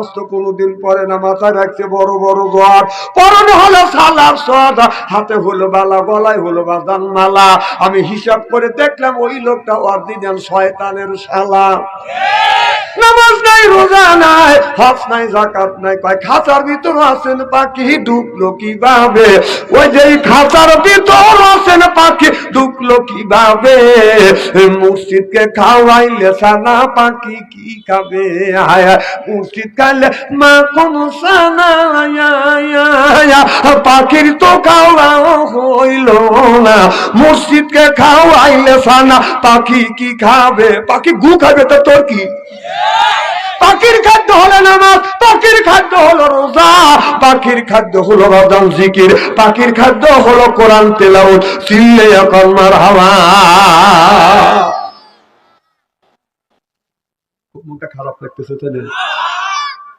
কষ্ট কোনোদিন পরে না, মাথায় রাখছে বড় বড় ঘর পরনে হলো সালার সদা হাতে হলো বালা, গলায় হলো বাদান মালা। আমি হিসাব করে দেখলাম ওই লোকটা অরিজিনাল শয়তানের শালা। নামাজ নাই, রোজা নাই, হজ নাই জাকাত নাই। কয়, খাঁচার ভিতর আছেন পাখি ঢুকলো কীভাবে? ওই যে খাঁচার ভিতর আছেন পাখি ঢুকলো কীভাবে? মসজিদকে খাওয়াইলে সানা পাখি কি খাবে? আয়া মসজিদ খাইলে মা কোন সানা পাখির তো খাওয়া হইল না। মসজিদকে খাওয়াইলে সানা পাখি কি খাবে? পাখি গু খাবে তো তোর কি? পাখির খাদ্য হলো নামাজ, পাখির খাদ্য হলো রোজা, পাখির খাদ্য হলো রমজান জিকির, পাখির খাদ্য হলো কোরআন তেলাউত চিল্লে এখন মার হাওয়া মুখটা খারাপ লাগতেছে তাহলে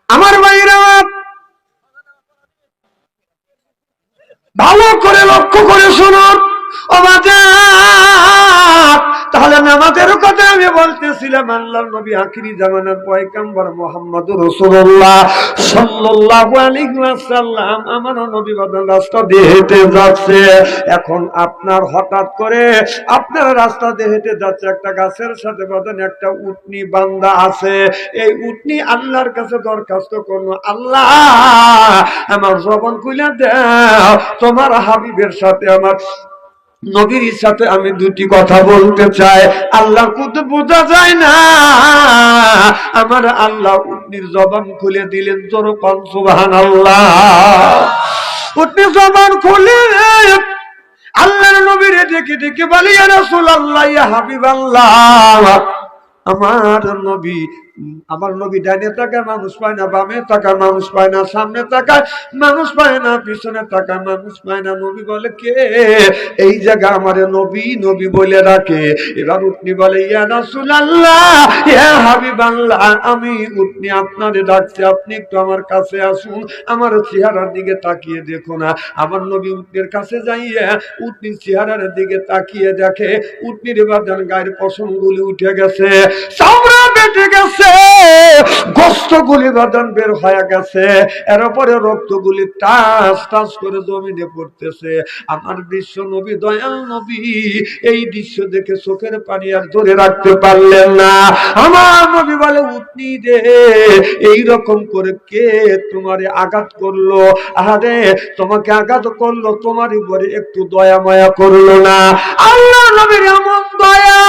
আমার ভাইরা ভালো করে লক্ষ্য করে শুনুন, ও বাজার। তাহলে নামাজের কথা আমি বলতেছিলাম, আল্লাহর নবী আখিরি জামানার পয়গাম্বর মোহাম্মদ রাসূলুল্লাহ সাল্লাল্লাহু আলাইহি ওয়াসাল্লাম। আমার নবী বদন রাস্তা দিয়ে যাচ্ছে। এখন আপনার হঠাৎ করে আপনার রাস্তা দিয়ে হেঁটে যাচ্ছে একটা গাছের সাথে বদন একটা উটনি বান্দা আছে। এই উটনি আল্লাহর কাছে দরখাস্ত করল, আল্লাহ, আমার জবন খুলে দাও, তোমার হাবিবের সাথে আমার নবীর সাথে আমি দুটি কথা বলতে চাই। আল্লাহ কুত বোঝা যায় না। আমার আল্লাহ উটনির জবান খুলে দিলেন তোর কন সুবহান আল্লাহ উটনির জবান খুলে আল্লাহর নবীর ডেকে ডেকে বলি রাসূলুল্লাহ, ইয়া হাবিবাল্লাহ। আমার নবী আমার নবী ডাইনে তাকায়, মানুষ পায় না বামে তাকায়, মানুষ পায় না সামনে তাকায়, মানুষ পায় না পিছনে তাকায়, মানুষ পায় না। নবী বলে, কে? এই জায়গা আমারে নবী নবী বলে রাখে এবার উটনি বলে, ইয়া রাসূলুল্লাহ, ইয়া হাবিবাল্লাহ, আমি উটনি আপনারে ডাকছি, আপনি একটু আমার কাছে আসুন, আমার চেহারার দিকে তাকিয়ে দেখো না। আমার নবী উটনির কাছে যাইয়া উটনির চেহারার দিকে তাকিয়ে দেখে, উটনির বাদান গায়ের পশমগুলি উঠে গেছে। চামড়া বেটে গেছে বের হয়ে গেছে, এর পরে রক্তগুলি টাস টাস করে জমিনে পড়তেছে। আমার বিশ্ব নবী, দয়াল নবী, এই দৃশ্য দেখে চোখের পানি আর ধরে রাখতে পারলেন না। আমার নবী বলে, উঠনি এই রকম করে কে তোমারে আঘাত করল? আরে তোমাকে আঘাত করল, তোমার উপরে একটু দয়া মায়া করল না। আল্লাহ নবীর এমন দয়া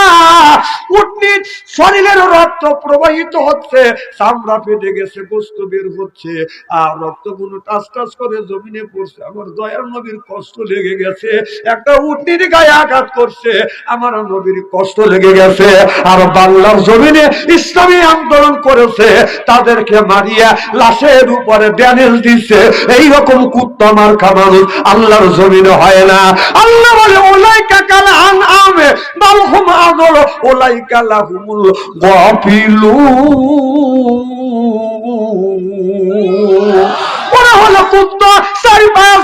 উটনি শরীরের রক্ত প্রবাহিত হচ্ছে, চামড়া ফেটে গেছে, গোস্ত বের হচ্ছে, আর রক্তগুলো টাস টাস করে জমিনে পড়ছে। আমার দয়ার নবীর কষ্ট লেগে গেছে, একটা উটনির গায়ে আঘাত করছে, আমার নবীর কষ্ট লেগে গেছে, আর বাংলার জমিনে ইসলামী আন্দোলন করেছে, তাদেরকে মারিয়া লাশের উপরে ব্যানেজ দিচ্ছে এইরকম কুত্তা মার্কা মানুষ আল্লাহর জমিনে হয় না। আল্লাহ বলে ওলাই কাকাল আন আমে বালহুম আদল ওলাই কালাহুমুল ওরা হলো কুত্তা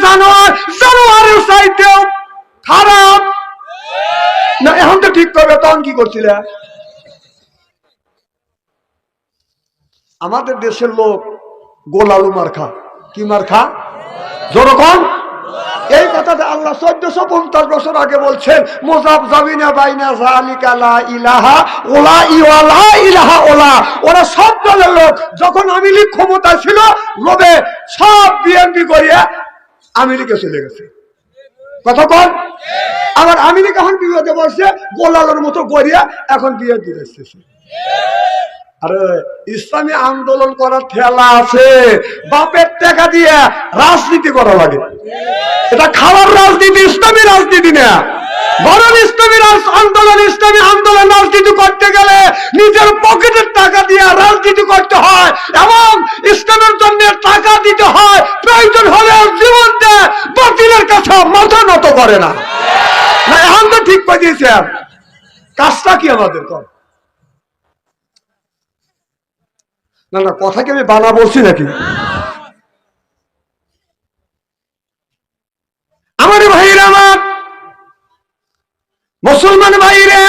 জানোয়ার, জানোয়ারের খারাপ। না, এখন তো ঠিক করবে, তখন কি করছিলে? আমাদের দেশের লোক গোলালু মার্খা। কি মার্খা? যেরকম এই কথাটা আল্লাহ চোদ্দশো পঞ্চাশ বছর আগে বলছেন, মোজাব জাবিনা বাইনা জালিকা ইলাহা ওলা ইওয়ালা ইলাহা ওলা। ওরা সব দলের লোক, যখন আওয়ামী লীগ ক্ষমতা ছিল, লোভে সব বিএনপি করিয়া লীগে চলে গেছে। কথা কন? আবার লীগ এখন বিপদে বসছে গোলালের মতো করিয়া এখন বিএনপি এসেছে আরে, ইসলামী আন্দোলন করার ঠেলা আছে। বাপের টাকা দিয়ে রাজনীতি করা লাগে। এটা খাওয়ার রাজনীতি, ইসলামী রাজনীতি না। বরং ইসলামী আন্দোলন ইসলামী আন্দোলন রাজনীতি করতে গেলে নিজের পকেটের টাকা দিয়ে রাজনীতি করতে হয় এবং ইসলামের জন্য টাকা দিতে হয়। প্রয়োজন হলে জীবন দেয়, বাতিলের কাছে মাথা নত করে না। এখন তো ঠিক করে কাজটা কি আমাদের কর? না না কথাকে আমি বানা বলছি নাকি? আমার ভাইরা আমার। মুসলমান ভাইরা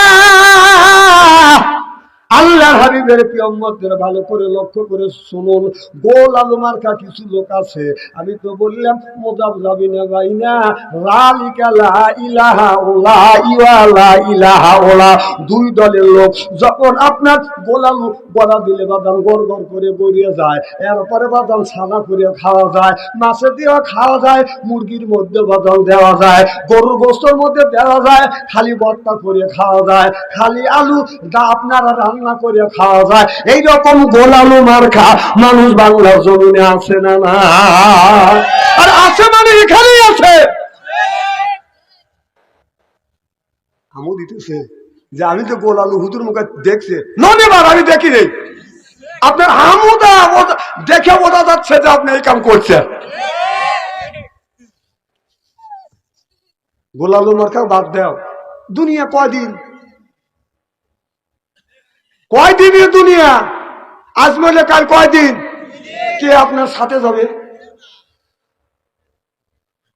হাবিবের পিয়ম্মদের ভালো করে লক্ষ্য করে শুনুন? গোল আলু মার্কা কিছু লোক আছে। আমি তো বললাম মোজাব যাবি না ভাই না ইলাহা ওলা ইওয়ালা ইলাহা ওলা দুই দলের লোক যখন আপনার গোলালু দিলে বাদাম করে যায়, এরপরে বাদাম ছানা করে খাওয়া যায় মাছের দিয়েও খাওয়া যায়, মুরগির মধ্যে বাদাম দেওয়া যায়, গরুর গোস্তর মধ্যে দেওয়া যায়, খালি ভর্তা করে খাওয়া যায়, খালি আলু আপনারা রান্না করে খাওয়া যায়। এই রকম গোলালু মার্খা মানুষ বাংলার জমিনে আছে না না? আর আছে মানে এখানেই আছে। দিতেছে যে আমি তো গোলালু হুতুর মুখে দেখছে। ননেবার আমি দেখি নেই। আপনার বোঝা- দেখে বোঝা যাচ্ছে যে আপনি এই কাম করছেন। গোলালু মার্কা বাদ দাও। দুনিয়া কয়দিন কয়দিন এ দুনিয়া? আজ মনে কাল কয়দিন কে আপনার সাথে যাবে?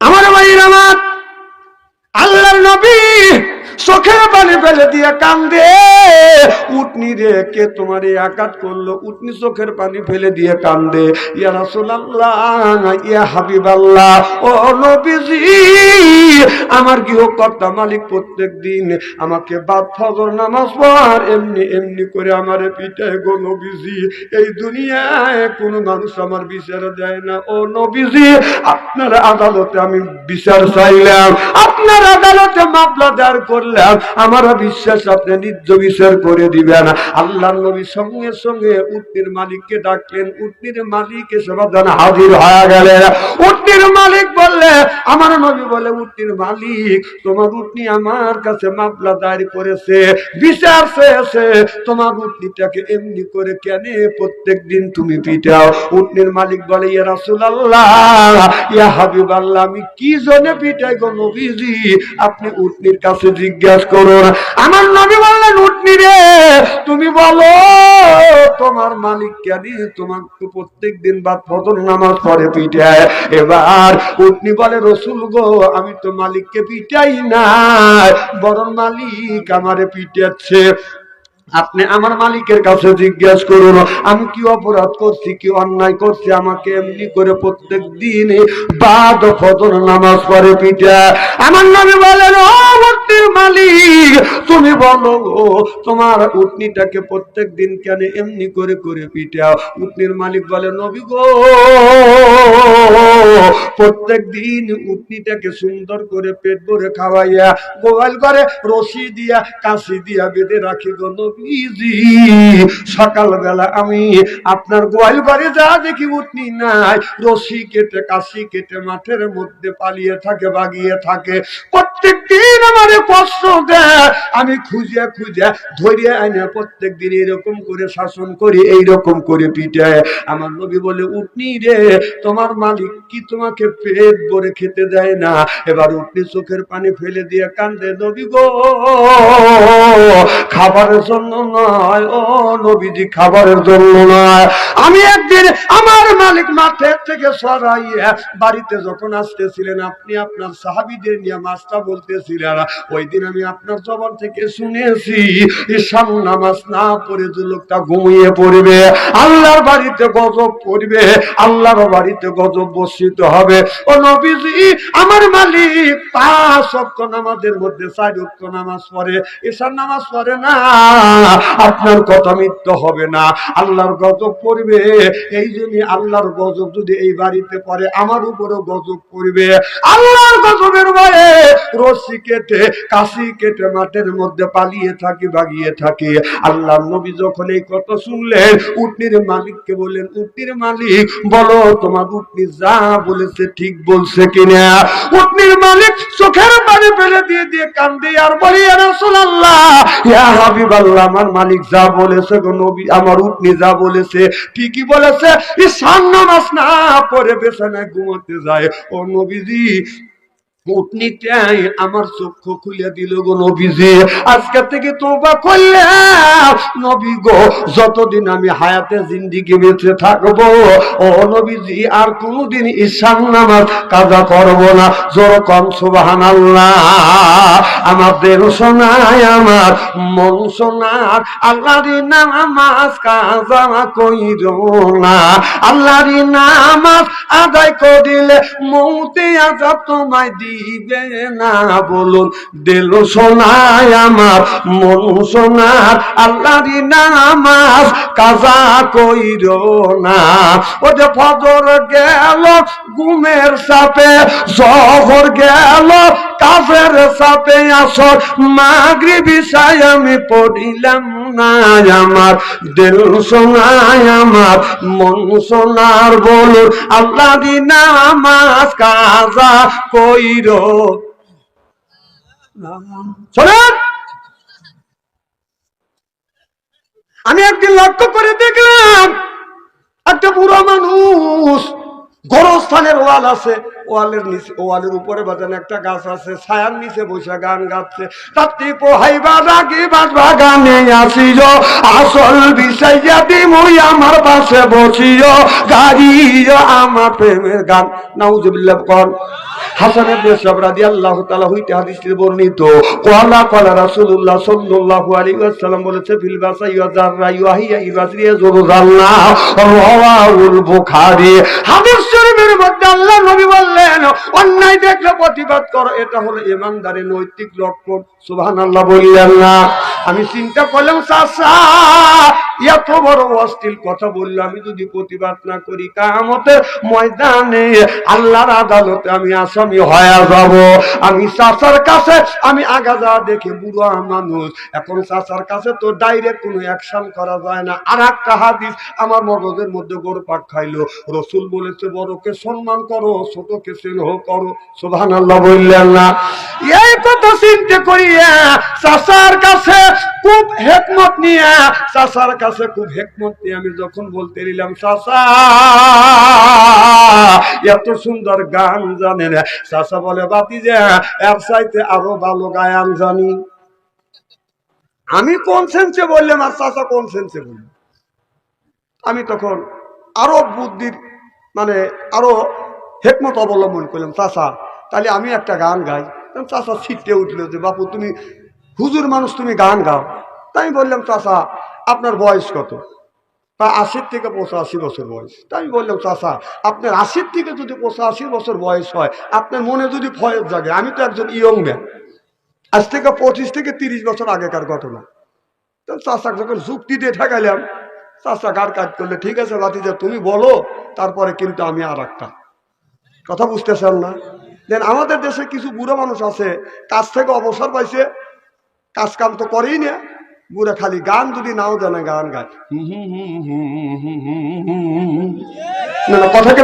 আমার ভাই আমার চোখের পানি ফেলে দিয়ে কান্দে। উটনি রে, কে তোমার এই আঘাত করল? উটনি চোখের পানি ফেলে দিয়ে কান্দে। ইয়া রাসূলুল্লাহ, ইয়া হাবিবাল্লাহ, ও নবীজি, আমার গৃহকর্তা মালিক প্রত্যেক দিন আমাকে বাদ ফজর নামাজ পড়, এমনি এমনি করে আমারে পিটায় গো নবীজি, এই দুনিয়ায় কোনো মানুষ আমার বিচার দেয় না। ও নবীজি, আপনার আদালতে আমি বিচার চাইলাম। আপনার আদালতে মামলা দাঁড় করলাম। আমার বিশ্বাস আপনি নিজ বিচার করে দিবেন। আল্লাহ নবী সঙ্গে সঙ্গে উটনির মালিককে ডাকলেন, উটনির মালিক এসে হাজির হয়ে গেলেন। উটনির মালিক বললে, আমার নবী বলে, উটনির মালিক, তোমার উটনি আমার কাছে মামলা দায়ের করেছে। বিচার চেয়েছে। তোমার উটনিটাকে এমনি করে কেন প্রত্যেক দিন তুমি পিটাও? উটনির মালিক বলে, ইয়া রাসূলুল্লাহ, ইয়া হাবিবাল্লাহ, আমি কি জন্য পিটাই গো নবীজি? আপনি উটনির কাছে জিজ্ঞাসা করুন আমার নবী বললেন উটনি রে, তুমি বলো, তোমার মালিক কেন তোমাকে প্রত্যেক দিন বাদ ফজর নামাজ পড়ে পিটায়? এবার উটনি বলে, রসুল গো, আমি তো মালিককে পিটাই না বরং মালিক আমারে পিটাচ্ছে। আপনি আমার মালিকের কাছে জিজ্ঞাসা করুন, আমি কি অপরাধ করছি, কি অন্যায় করছি? আমাকে এমনি করে প্রত্যেক দিন বাদ ফজর নামাজ পড়ে পিঠা আমার নামে বলেন মালিক, তুমি বলো তোমার উটনিটাকে প্রত্যেক দিন কেন এমনি করে করে পিঠাও উটনির মালিক বলে, নবী গো প্রত্যেক দিন উটনিটাকে সুন্দর করে পেট ভরে খাওয়াইয়া, গোয়াল করে রশি দিয়া, কাশি দিয়া বেঁধে রাখি গো নবীজি। সকালবেলা আমি আপনার গোয়াল ঘরে যা দেখি উঠনি নাই, রশি কেটে, কাশি কেটে মাঠের মধ্যে পালিয়ে থাকে, বাগিয়ে থাকে। প্রত্যেক দিন আমারে আমি খুঁজে খুঁজে ধরিয়ে আনে প্রত্যেক দিন এরকম করে শাসন করি, এইরকম করে পিটে আমার নবী বলে, উঠনি রে, তোমার মালিক কি তোমাকে পেট ভরে খেতে দেয় না? এবার উঠনি চোখের পানি ফেলে দিয়ে কান্দে, নবী গো, খাবারের জন্য নয়, ও নবীজি, খাবারের জন্য নয়। আমি একদিন আমার মালিক মাঠের থেকে সরাইয়া বাড়িতে যখন আসতেছিলেন, আপনি আপনার সাহাবিদের নিয়ে মাছটা বলতেছিলেন, ওই দিন আমি আপনার জবান থেকে শুনেছি, ঈশান নামাজ না পড়ে যে লোকটা ঘুমিয়ে পড়বে, আল্লাহর বাড়িতে গজব পড়বে, আল্লাহর বাড়িতে গজব বর্ষিত হবে। ও নবীজি, আমার মালিক, পাঁচ অক্ট নামাজের মধ্যে চার অক্ট নামাজ পড়ে। ঈশান নামাজ পড়ে না, আপনার কথা মিথ্য হবে না। আল্লাহর গজব পড়বে, এই জন্য আল্লাহর গজব যদি এই বাড়িতে পড়ে, আমার উপরও গজব পড়বে। আল্লাহর গজবের ভয়ে রশি কেটে কাশি কেটে মাঠের মধ্যে পালিয়ে থাকি বাগিয়ে থাকি। আল্লাহর নবী যখন এই কথা শুনলেন, উটনির মালিককে বললেন, উটনির মালিক, বলো তোমার উটনি যা বলেছে ঠিক বলছে কিনা? উটনির মালিক চোখের পানি ফেলে দিয়ে দিয়ে কান্দে, আর বলি রাসূলুল্লাহ, ইয়া হাবিবাল্লাহ, আমার মালিক যা বলেছে গো নবী, আমার উটনি যা বলেছে ঠিকই বলেছে। ঈশান নামাজ না পড়ে বিছানায় ঘুমাতে যায়। ও নবীজি আমার চক্ষু খুলে দিল গো নবীজি। আজকে থেকে তোবা করলে নবী গো, যতদিন আমি হায়াতে জিন্দিগি বেঁচে থাকব, ও নবীজি, আর ঈশান নামাজ কাজা করব না। জোর কম সুবাহান আমাদের শোনায় আমার মন শোনার আল্লাহরি নামাজ কাজা কইর না। নামাজ আদায় করিলে মৌতে আজাব তোমায় দিবে না বলুন, দিল সোনায় আমার, মন সোনার আল্লাহরি নামাজ কাজা কইর না। ও যে ফজর গেল গুমের সাপে জহর গেল কাফের সাপে আসর মাগরি বিষয় আমি পড়িলাম না আমার। দিল শোনায় আমার, মন শোনার বলুন, আল্লাহ দি নামাজ কাজা কইর। আমি একদিন লক্ষ্য করে দেখলাম, একটা বুড়ো মানুষ গরস্থানের ওয়াল আছে। ওয়ালের নিচে ওয়ালের উপরে বাজান একটা গাছ আছে, ছায়ার নিচে বসে গান গাচ্ছে। তাতে পোহাইবা রাগি বাজবা গানে আসিল আসল বিষয় দিমুই আমার পাশে বসিও গাড়ি আমার প্রেমের গান। নাউজুবিল্লাহ কর হাসানের দেশব রাদি আল্লাহ তালা হইতে হাদিসটি বর্ণিত রাসূলুল্লাহ সাল্লাল্লাহু আলাইহি ওয়াসাল্লাম বলেছে, ফিল রাওয়াহুল বুখারী। হাদিস শরীফের মধ্যে আল্লাহ নবী বললেন, অন্যায় দেখলে প্রতিবাদ করো, এটা হলো ইমানদারের নৈতিক লক্ষণ। সুবহানাল্লাহ বললেন না। আমি চিন্তা করলাম, চাচা এত বড় অশ্লীল কথা বলল আমি যদি প্রতিবাদ না করি কামতের ময়দানে আল্লাহর আদালতে আমি আসামি হয়ে যাব। আমি চাচার কাছে, আমি আগা যা দেখে বুড়ো মানুষ। এখন চাচার কাছে তো ডাইরেক্ট কোনো অ্যাকশন করা যায় না। আর একটা হাদিস আমার মগজের মধ্যে গোড় পাক খাইলো। রসুল বলেছে, বড়কে সম্মান করো, ছোটকে স্নেহ করো। সোভান আল্লাহ বললেন না। এই কথা চিন্তা করিয়া চাচার কাছে খুব হেকমত নিয়ে চাচার কাছে খুব হেকমত আমি যখন বলতে দিলাম, চাচা, এত সুন্দর গান জানেন চাচা বলে, বাতি যে, এর চাইতে আরও ভালো গায়ান জানি। আমি কোন সেন্সে বললাম, আর চাচা কোন সেন্সে বললাম আমি তখন আরও বুদ্ধির মানে আরও হেকমত অবলম্বন করলাম, চাচা, তাহলে আমি একটা গান গাই। চাচা ছিটতে উঠল যে, বাপু, তুমি হুজুর মানুষ, তুমি গান গাও। তাই বললাম, চাচা আপনার বয়স কত? তা আশির থেকে পঁচাশি বছর বয়স। তাই আমি বললাম, চাচা, আপনার আশির থেকে যদি পঁচাশি বছর বয়স হয়, আপনার মনে যদি ফয়েজ জাগে, আমি তো একজন ইয়ং ম্যান। আজ থেকে পঁচিশ থেকে তিরিশ বছর আগেকার ঘটনা। তো চাচা যখন যুক্তি দিয়ে ঠেকাইলাম, চাচা গাড় কাজ করলে, ঠিক আছে বাতিজা তুমি বলো, তারপরে কিন্তু আমি আর একটা। কথা বুঝতেছেন না? দেন আমাদের দেশে কিছু বুড়ো মানুষ আছে, কাজ থেকে অবসর পাইছে কাজ কাম তো করেই না। বুড়া খালি গান যদি নাও জানে গান গায়। না না কথাকে